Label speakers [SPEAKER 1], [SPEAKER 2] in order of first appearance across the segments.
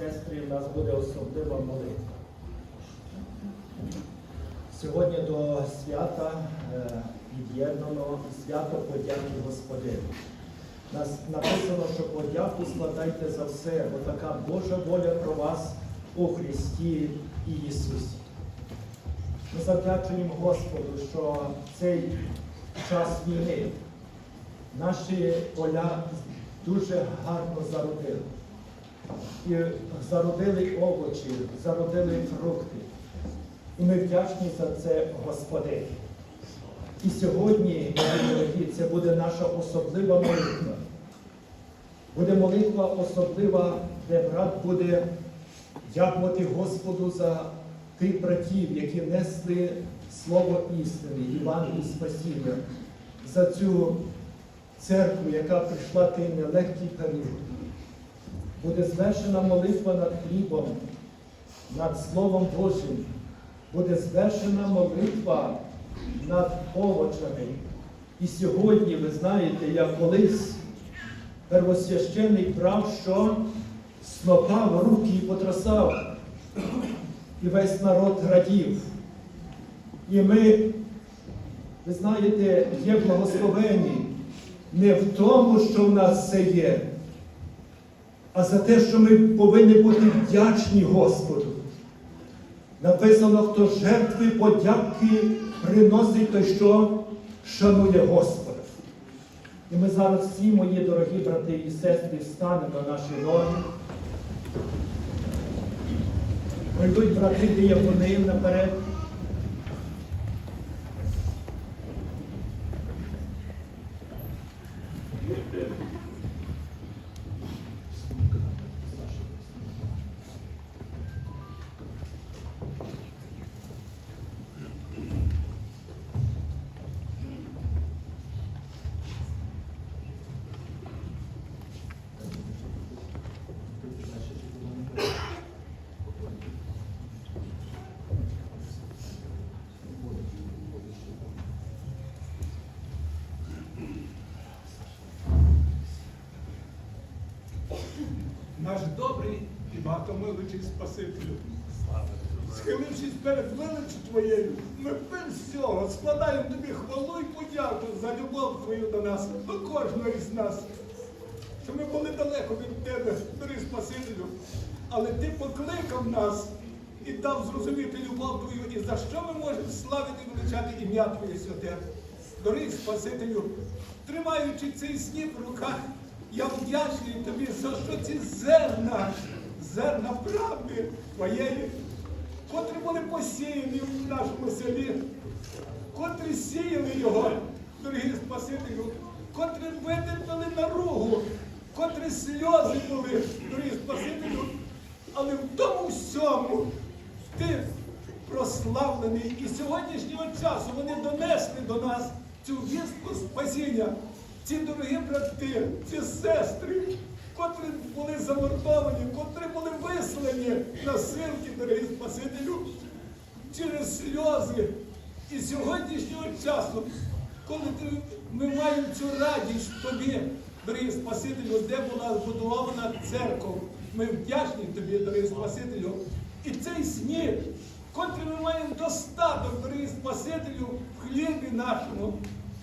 [SPEAKER 1] сестри, у нас буде особлива молитва. Сьогодні до свята е, під'єднано свято подяки Господину. Нас написано, що подяку складайте за все, бо така Божа воля про вас у Христі і Ісусі. Ми завдячуємо Господу, що цей час війни наші поля дуже гарно зародили. І зародили овочі, зародили фрукти. І ми вдячні за це Господи. І сьогодні, дорогі, це буде наша особлива молитва. Буде молитва особлива, де брат буде дякувати Господу за тих братів, які несли слово істини, Івангелій спасіння, за цю церкву, яка прийшла той нелегкий період. Буде звершена молитва над хлібом, над Словом Божим. Буде звершена молитва над овочами. І сьогодні, ви знаєте, я колись первосвященик брав, що снопа в руки і потрясав, і весь народ радів. І ми, ви знаєте, є благословені не в тому, що в нас все є, а за те, що ми повинні бути вдячні Господу. Написано, хто жертви подяки приносить той, що шанує Господа. І ми зараз всі, мої дорогі брати і сестри, встанемо на наші ноги. Прийдуть брати диякони наперед.
[SPEAKER 2] Наш добрий і Спасителю. Схилившись перед величчю Твоєю, ми всього складаємо тобі хвалу і подяку за любов Твою до нас, до кожного із нас. Що ми були далеко від Тебе, дорогий Спасителю, але Ти покликав нас і дав зрозуміти любов Твою, і за що ми можемо славити і величати ім'я Твоє святе. Дорогий Спасителю, тримаючи цей сніп в руках, я вдячний тобі за що ці зерна, зерна правди твоєї, котрі були посіяні в нашому селі, котрі сіяли його, дорогі Спасителю, котрі витерпіли наругу, котрі сльози були, дорогі Спасителю, але в тому всьому ти прославлений. І сьогоднішнього часу вони донесли до нас цю вістку спасіння. Ці дорогі брати, ці сестри, котрі були замордовані, котрі були вислані на силки, дорогі Спасителю, через сльози. І сьогоднішнього часу, коли ми маємо цю радість тобі, дорогі Спасителю, де була збудована церква, ми вдячні тобі, дорогі Спасителю. І цей сніг, котрий ми маємо достаток, дорогі Спасителю, в хлібі нашому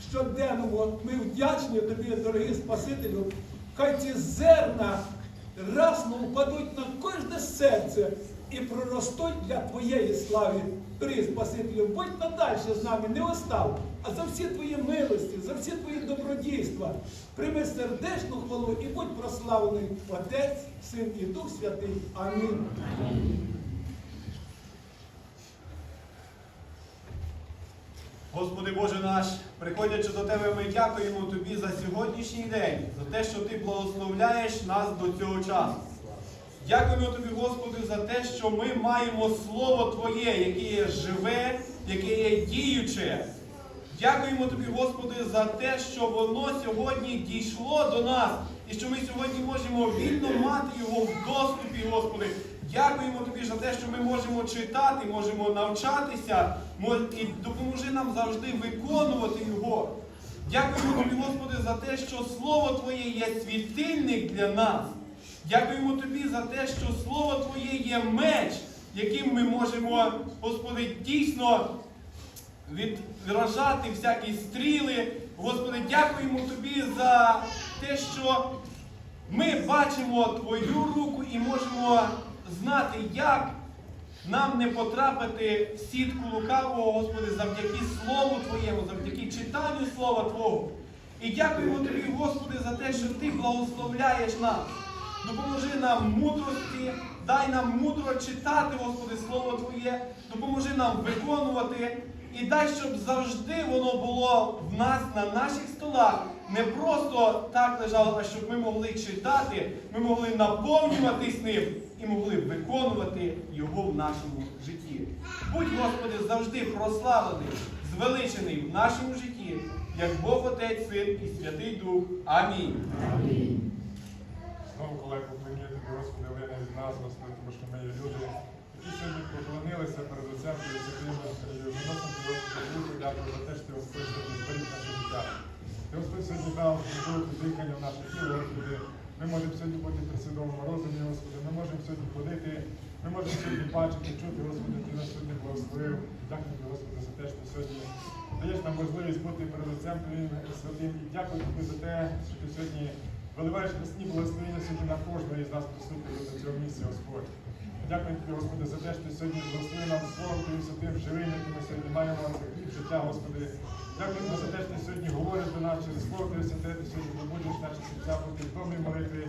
[SPEAKER 2] щоденному. Ми вдячні тобі, дорогий Спасителю. Хай ці зерна разом впадуть на кожне серце і проростуть для Твоєї слави. Дорогий Спасителю, будь надальше з нами, не остав, а за всі твої милості, за всі твої добродійства. Прийми сердечну хвалу і будь прославлений Отець, Син і Дух Святий. Амінь.
[SPEAKER 3] Господи Боже наш, приходячи до Тебе, ми дякуємо Тобі за сьогоднішній день, за те, що Ти благословляєш нас до цього часу. Дякуємо Тобі, Господи, за те, що ми маємо Слово Твоє, яке є живе, яке є діюче. Дякуємо Тобі, Господи, за те, що воно сьогодні дійшло до нас, і що ми сьогодні можемо вільно мати його в доступі, Господи. Дякуємо Тобі за те, що ми можемо читати, можемо навчатися, і допоможи нам завжди виконувати його. Дякуємо Тобі, Господи, за те, що Слово Твоє є світильник для нас. Дякуємо Тобі за те, що Слово Твоє є меч, яким ми можемо, Господи, дійсно відражати всякі стріли. Господи, дякуємо Тобі за те, що ми бачимо Твою руку і можемо знати, як нам не потрапити в сітку лукавого, Господи, завдяки Слову Твоєму, завдяки читанню Слова Твого. І дякуємо Тобі, Господи, за те, що Ти благословляєш нас. Допоможи нам мудрості, дай нам мудро читати, Господи, Слово Твоє, допоможи нам виконувати. І дай, щоб завжди воно було в нас на наших столах. Не просто так лежало, а щоб ми могли читати, ми могли наповнюватись ним і могли виконувати його в нашому житті. Будь, Господи, завжди прославлений, звеличений в нашому житті, як Бог Отець, Син і Святий Дух. Амінь.
[SPEAKER 4] Знову, колеги, тобі, Господи, Олена від нас, Господи, тому що ми є люди, які сьогодні поклонилися перед Отцем і Святим, і виносимо тобі, Господи, руку, дякую за те, що Господи, сьогодні зберіг наше життя. Ти, Господи, сьогодні дав можливість дихання в наше тіло, Господи. Ми можемо сьогодні бути при свідомому розумі, Господи, ми можемо сьогодні ходити, ми можемо сьогодні бачити, чути, Господи, Ти нас сьогодні благословив. Дякую Господи, за те, що сьогодні даєш нам можливість бути перед Отцем Твоїм Святим. І дякую тобі за те, що ти сьогодні виливаєш красні благословення сьогодні на кожного із нас присутніх до цього місця, Господь. Дякую тобі, Господи, за те, що ти сьогодні благословив нам словом Твоїм святим живим, яке ми сьогодні маємо хліб життя, Господи. Дякую тобі за те, що ти сьогодні говориш до нас через слово Твоє святе, ти сьогодні побудеш наші серця бути в молитви.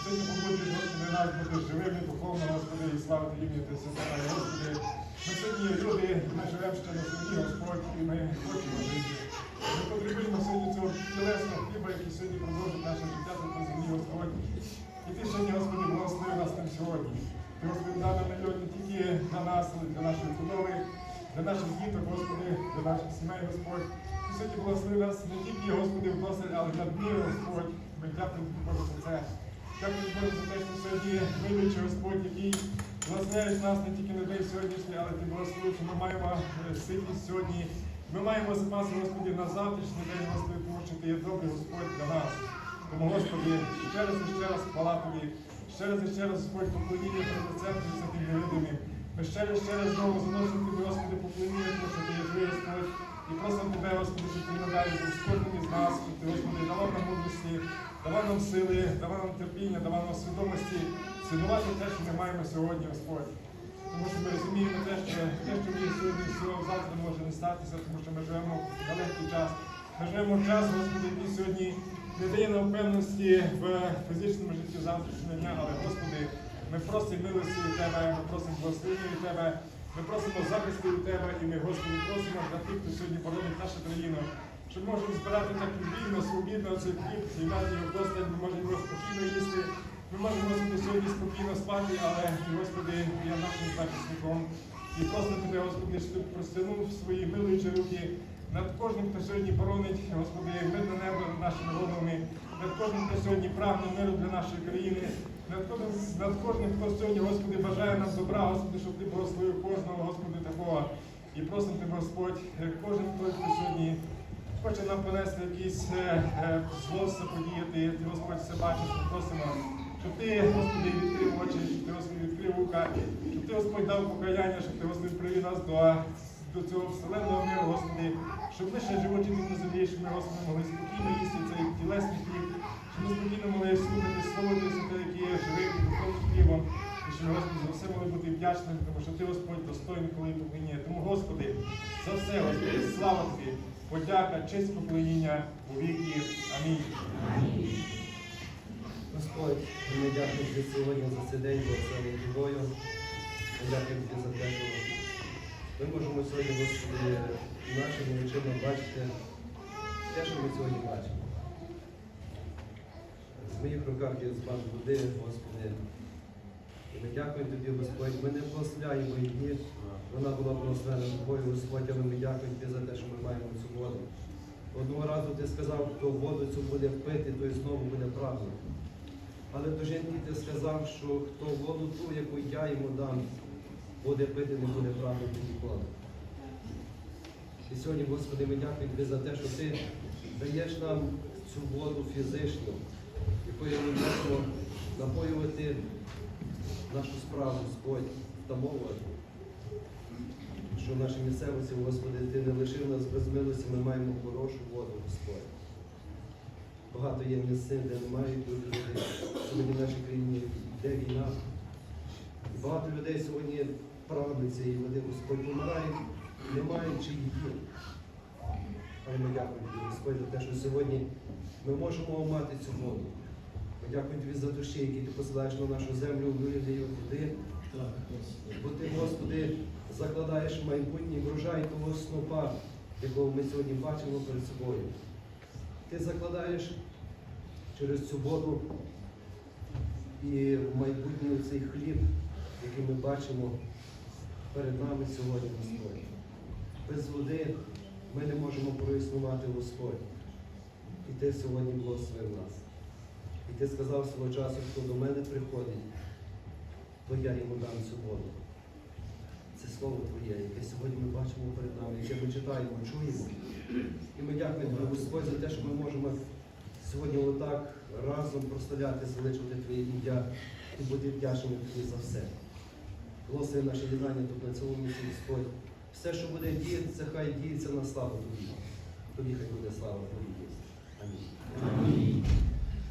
[SPEAKER 4] Сьогодні побудеш, Господи, нас бути живими духовно, Господи, і славити ім'я Ти святе, Господи. Ми сьогодні люди, ми живемо ще на землі, Господь, і ми хочемо жити. Ми потребуємо сьогодні цього тілесного хліба, який сьогодні продовжить наше життя тут на землі, Господь. І ти сьогодні, Господи, благослови нас тим сьогодні. Ти, Господи, дав нам не тільки для нас, але для нашої худоби, для наших діток, Господи, для наших сімей, Господь. Ти сьогодні благослови нас не тільки, Господи, в досвід, але й надмір, Господь. Ми дякуємо Боже, за це. Дякую, Боже, за те, що сьогодні вибачи, Господь, який благословляєш нас не тільки на день сьогоднішній, але ти благословив, що ми маємо е, ситність сьогодні. Ми маємо запас, Господи, на завтрашній день, Господи, тому що Ти є добрий Господь для нас. Тому, Господи, ще раз і ще раз хвала Тобі, ще раз і ще раз, Господь, поклоніння перед Отцем Твоїм святим невидимим. Ми ще раз, ще раз знову заносимо Тобі, Господи, поклоніння, тому що Ти є живий, Господь. І просимо Тебе, Господи, щоб Ти був з кожним із нас, щоб Ти, Господи, давав нам мудрості, давав нам сили, давав нам терпіння, давав нам свідомості, цінувати те, що ми маємо сьогодні, Господь. Тому що ми розуміємо те, що те, що ми сьогодні всього завтра може не статися, тому що ми живемо в далекий час. Ми живемо в час, Господи, який сьогодні не дає нам впевненості в фізичному житті завтрашнього дня, але Господи, ми просимо милості від Тебе, ми просимо благословення від Тебе, ми просимо захисту від Тебе, і ми, Господи, просимо для тих, хто сьогодні боронить нашу країну, щоб можемо збирати так вільно, свобідно цей хліб, і мати його достатньо, ми можемо його спокійно їсти. Ми можемо сьогодні спокійно спати, але Господи, є нашим захисником. І просто тебе, Господи, що ти простягнув свої милуючі руки над кожним, хто сьогодні боронить, Господи, мирне небо над нашими головами, над кожним, хто сьогодні прагне миру для нашої країни, над кожним, над кожним, хто сьогодні, Господи, бажає нам добра, Господи, щоб ти благословив кожного, Господи, такого. І просимо Тебе, Господь, кожен хто сьогодні хоче нам понести якісь е, е, зло заподіяти, ти, Господь, все бачиш, просимо, щоб ти, Господи, відкрив очі, щоб ти, Господи, відкрив уха, щоб ти, Господь, дав покаяння, щоб ти, Господи, привів нас до, до цього вселенного миру, Господи, щоб ми ще живучи на землі, щоб ми, Господи, могли спокійно їсти цей тілесний хліб, щоб ми спокійно могли слухати Слово Святе, яке є живим духовним хлібом, і ми, Господи, за все могли бути вдячними, тому що Ти, Господь, достойний, коли поклоніння. Тому, Господи, за все, Господи, слава Тобі, подяка, честь поклоніння у віки. Амінь.
[SPEAKER 5] Господь, ми дякуємо тобі сьогодні за цей день, за це тобою. Ми дякуємо тобі за те, що ми можемо сьогодні, Господи, нашими очима бачити те, що ми сьогодні бачимо. В моїх руках є збан води, Господи. І ми дякуємо тобі, Господь. Ми не благословляємо її. Вона була благословена тобою, Господь, але ми дякуємо тобі за те, що ми маємо цю воду. Одного разу ти сказав, хто воду цю буде пити, той знову буде прагнути. Але до жінки сказав, що хто воду ту, яку я йому дам, буде пити, не буде прагнути ніколи. І сьогодні, Господи, ми дякуємо Тобі за те, що Ти даєш нам цю воду фізичну, якою ми можемо напоювати нашу справу, Господь, втамовувати. Що в нашій місцевості, Господи, Ти не лишив нас без милості, ми маємо хорошу воду, Господь. Багато є місцин, де немає дуже людей. Сьогодні в нашій країні йде війна. Багато людей сьогодні прагнуть цієї води, Господь помирають, не маючи її. Але ми дякуємо тобі, Господь, за те, що сьогодні ми можемо мати цю воду. Ми дякуємо тобі за душі, які ти посилаєш на нашу землю у вигляді води. Бо ти, Господи, закладаєш майбутній врожай того снопа, якого ми сьогодні бачимо перед собою. Ти закладаєш через цю воду і в майбутній цей хліб, який ми бачимо перед нами сьогодні, Господь. Без води ми не можемо проіснувати, Господь. І ти сьогодні благословив нас. І ти сказав свого часу, хто до мене приходить, то я йому дам цю воду. Слово Твоє, яке сьогодні ми бачимо перед нами, яке ми читаємо, чуємо. І ми дякуємо Господь, за те, що ми можемо сьогодні отак разом прославляти, звеличувати Твоє ім'я і бути вдячними Тобі за все. Благослови наше єднання тут на цьому місці, Господь. Все, що буде діятися, хай діється на славу Тобі. Тобі хай буде слава Тобі. Амінь.
[SPEAKER 1] Амінь.